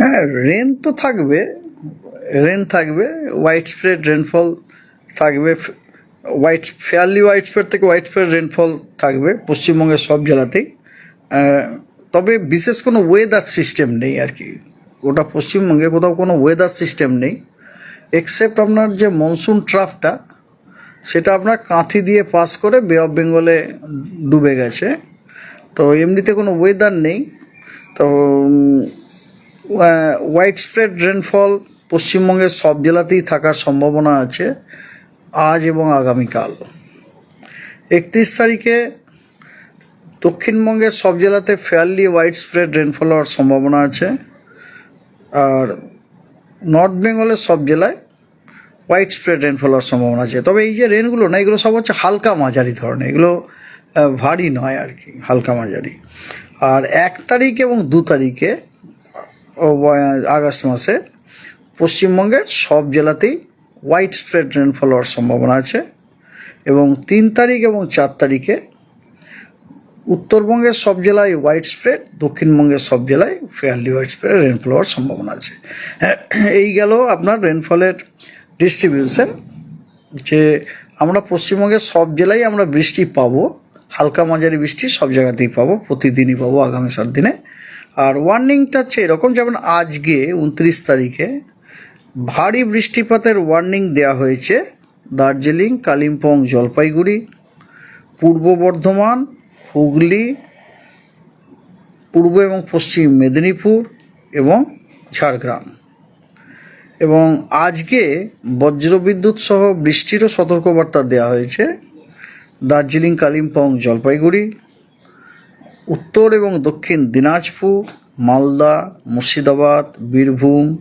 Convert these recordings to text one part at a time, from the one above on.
হ্যাঁ রেন তো থাকবে রেন থাকবে হোয়াইট স্প্রেড রেনফল থাকবে হোয়াইট ফেয়ারলি হোয়াইট স্প্রেড থেকে হোয়াইট স্প্রেড রেনফল থাকবে পশ্চিমবঙ্গের সব জেলাতেই। তবে বিশেষ কোনো ওয়েদার সিস্টেম নেই আর কি। ওটা পশ্চিমবঙ্গে কোথাও কোনো ওয়েদার সিস্টেম নেই এক্সেপ্ট আপনার যে মনসুন ট্রাফটা সেটা আপনার কাঁথি দিয়ে পাস করে বে অফ বেঙ্গলে ডুবে গেছে। তো এমনিতে কোনো ওয়েদার নেই। তো হোয়াইট স্প্রেড রেনফল পশ্চিমবঙ্গের সব জেলাতেই থাকার সম্ভাবনা আছে আজ এবং আগামীকাল। একত্রিশ তারিখে দক্ষিণবঙ্গের সব জেলাতে ফেয়ারলি হোয়াইট স্প্রেড রেনফল হওয়ার সম্ভাবনা আছে। আর নর্থ বেঙ্গলের সব জেলায় হোয়াইট স্প্রেড রেনফল হওয়ার সম্ভাবনা আছে। তবে এই যে রেনগুলো না, এগুলো সব হচ্ছে হালকা মাঝারি ধরনের, এগুলো ভারী নয় আর কি, হালকা মাঝারি। আর এক তারিখ এবং দু তারিখে আগস্ট মাসে পশ্চিমবঙ্গের সব জেলাতেই হোয়াইট স্প্রেড রেনফল হওয়ার সম্ভাবনা আছে এবং তিন তারিখ এবং চার তারিখে উত্তরবঙ্গের সব জেলায় হোয়াইট স্প্রেড দক্ষিণবঙ্গের সব জেলায় ফেয়ারলি হোয়াইট স্প্রেড রেনফল হওয়ার সম্ভাবনা আছে। এই গেল আপনার রেনফলের ডিস্ট্রিবিউশন যে আমরা পশ্চিমবঙ্গের সব জেলায় আমরা বৃষ্টি পাবো, হালকা মাঝারি বৃষ্টি সব জায়গাতেই পাবো, প্রতিদিনই পাবো, আগামী সাত দিনে। আর ওয়ার্নিংটা হচ্ছে এরকম, যেমন আজকে উনত্রিশ তারিখে ভারী বৃষ্টিপাতের ওয়ার্নিং দেওয়া হয়েছে দার্জিলিং, কালিম্পং, জলপাইগুড়ি, পূর্ব বর্ধমান, হুগলি, পূর্ব এবং পশ্চিম মেদিনীপুর এবং ঝাড়গ্রাম। এবং আজকে বজ্রবিদ্যুৎ সহ বৃষ্টিরও সতর্কবার্তা দেওয়া হয়েছে দার্জিলিং, কালিম্পং, জলপাইগুড়ি উত্তর এবং দক্ষিণ দিনাজপুর, মালদা, মুর্শিদাবাদ, বীরভূম,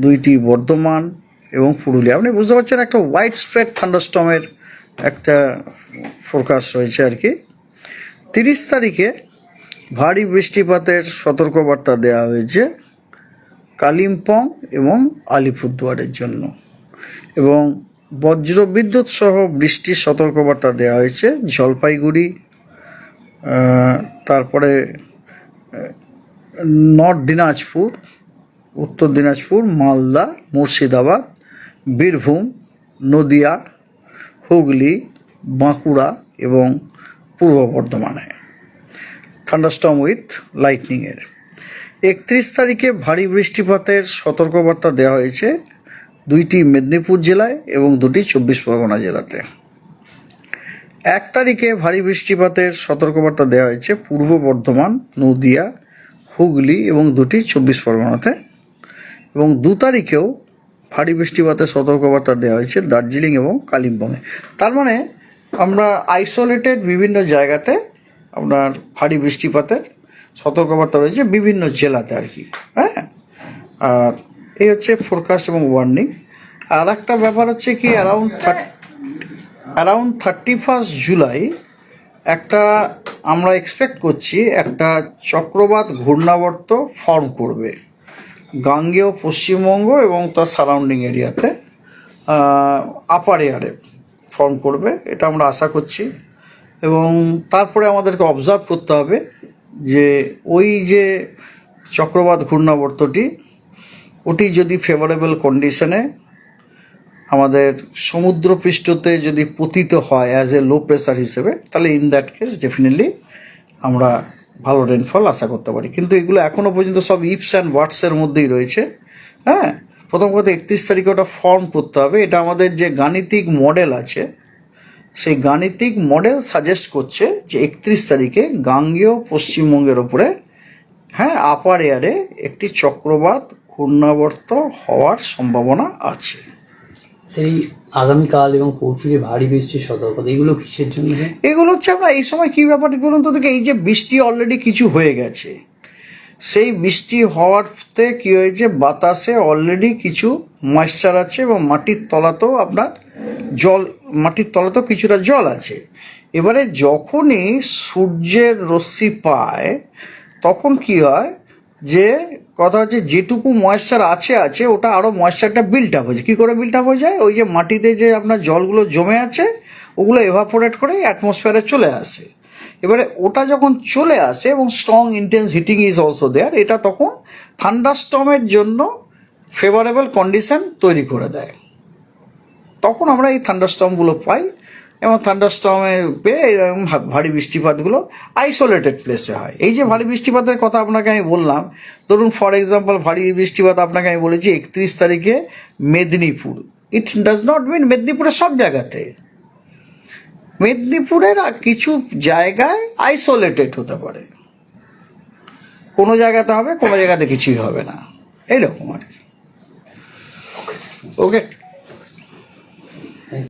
দুইটি বর্ধমান এবং পুরুলিয়া। আপনি বুঝতে পারছেন একটা হোয়াইট স্প্রেড থান্ডারস্টমের একটা ফোরকাস্ট রয়েছে আর কি। তিরিশ তারিখে ভারী বৃষ্টিপাতের সতর্কবার্তা দেওয়া হয়েছে কালিম্পং এবং আলিপুরদুয়ারের জন্য। এবং বজ্রবিদ্যুৎ সহ বৃষ্টির সতর্কবার্তা দেওয়া হয়েছে জলপাইগুড়ি তারপরে নর্থ দিনাজপুর, উত্তর দিনাজপুর, মালদা, মুর্শিদাবাদ, বীরভূম, নদিয়া, হুগলি, বাঁকুড়া এবং পূর্ব বর্ধমানে। থান্ডারস্টর্ম উইথ লাইটনিংয়ের। একত্রিশ তারিখে ভারী বৃষ্টিপাতের সতর্কবার্তা দেওয়া হয়েছে দুইটি মেদিনীপুর জেলায় এবং দুটি চব্বিশ পরগনা জেলাতে। এক তারিখে ভারী বৃষ্টিপাতের সতর্কবার্তা দেওয়া হয়েছে পূর্ব বর্ধমান, নদিয়া, হুগলি এবং দুটি চব্বিশ পরগনাতে। এবং দু তারিখেও ভারী বৃষ্টিপাতের সতর্কবার্তা দেওয়া হয়েছে দার্জিলিং এবং কালিম্পংয়ে। তার মানে আমরা আইসোলেটেড বিভিন্ন জায়গাতে আপনার ভারী বৃষ্টিপাতের সতর্কবার্তা রয়েছে বিভিন্ন জেলাতে আর কি হ্যাঁ? আর এই হচ্ছে ফোরকাস্ট এবং ওয়ার্নিং আর একটা ব্যাপার হচ্ছে কি around around thirty first July একটা আমরা এক্সপেক্ট করছি একটা চক্রবাত ঘূর্ণাবর্ত ফর্ম করবে। গাঙ্গেয় পশ্চিমবঙ্গ এবং তার সারাউন্ডিং এরিয়াতে আপার এয়ারে ফর্ম করবে, এটা আমরা আশা করছি। এবং তারপরে আমাদেরকে অবজার্ভ করতে হবে যে ওই যে চক্রবাত ঘূর্ণাবর্তটি, ওটি যদি ফেভারেবল কন্ডিশনে আমাদের সমুদ্র পৃষ্ঠতে যদি পতিত হয় অ্যাজ এ লো প্রেসার হিসেবে, তাহলে ইন দ্যাট কেস ডেফিনেটলি আমরা ভালো রেনফল আশা করতে পারি। কিন্তু এগুলো এখনও পর্যন্ত সব ইফস অ্যান্ড ওয়াটসের মধ্যেই রয়েছে। হ্যাঁ? প্রথম কথা, একত্রিশ তারিখে ওটা ফর্ম করতে হবে। এটা আমাদের যে গাণিতিক মডেল আছে, সেই গাণিতিক মডেল সাজেস্ট করছে যে একত্রিশ তারিখে গাঙ্গেয় পশ্চিমবঙ্গের ওপরে হ্যাঁ আপার এয়ারে একটি চক্রবাত ঘূর্ণাবর্ত হওয়ার সম্ভাবনা আছে। সেই আগামীকাল এবং পরশু যে ভারী বৃষ্টির সতর্কতা, এগুলো কিসের জন্য? এগুলো হচ্ছে আমরা এই সময় কী ব্যাপার বলুন তো দেখে, এই যে বৃষ্টি অলরেডি কিছু হয়ে গেছে, সেই বৃষ্টি হওয়াতে কি হয়েছে, বাতাসে অলরেডি কিছু ময়েশ্চার আছে এবং মাটির তলাতেও আপনার জল, মাটির তলাতেও কিছুটা জল আছে। এবারে যখনই সূর্যের রশ্মি পায়, তখন কি হয় যে কথা হচ্ছে যেটুকু ময়েশ্চার আছে আছে, ওটা আরও ময়েশ্চারটা বিল্ট আপ হয়েছে কী করে বিল্ট আপ হয়ে যায়? ওই যে মাটিতে যে আপনার জলগুলো জমে আছে, ওগুলো এভাপোরেট করে অ্যাটমসফিয়ারে চলে আসে। এবারে ওটা যখন চলে আসে এবং strong intense heating is also there এটা তখন থান্ডারস্টমের জন্য ফেভারেবল কন্ডিশন তৈরি করে দেয়। তখন আমরা এই থান্ডারস্টমগুলো পাই। এবং থান্ডারস্টমে পেয়ে এরকম ভারী বৃষ্টিপাতগুলো আইসোলেটেড প্লেসে হয়। এই যে ভারী বৃষ্টিপাতের কথা আপনাকে আমি বললাম ধরুন ফর এক্সাম্পল ভারী বৃষ্টিপাত আপনাকে আমি বলেছি একত্রিশ তারিখে Medinipur. It does not mean মেদিনীপুরের সব জায়গাতে। মেদিনীপুরের আর কিছু জায়গায় আইসোলেটেড হতে পারে। কোনো জায়গাতে হবে কোনো জায়গাতে কিছুই হবে না। এইরকম আর কি। ওকে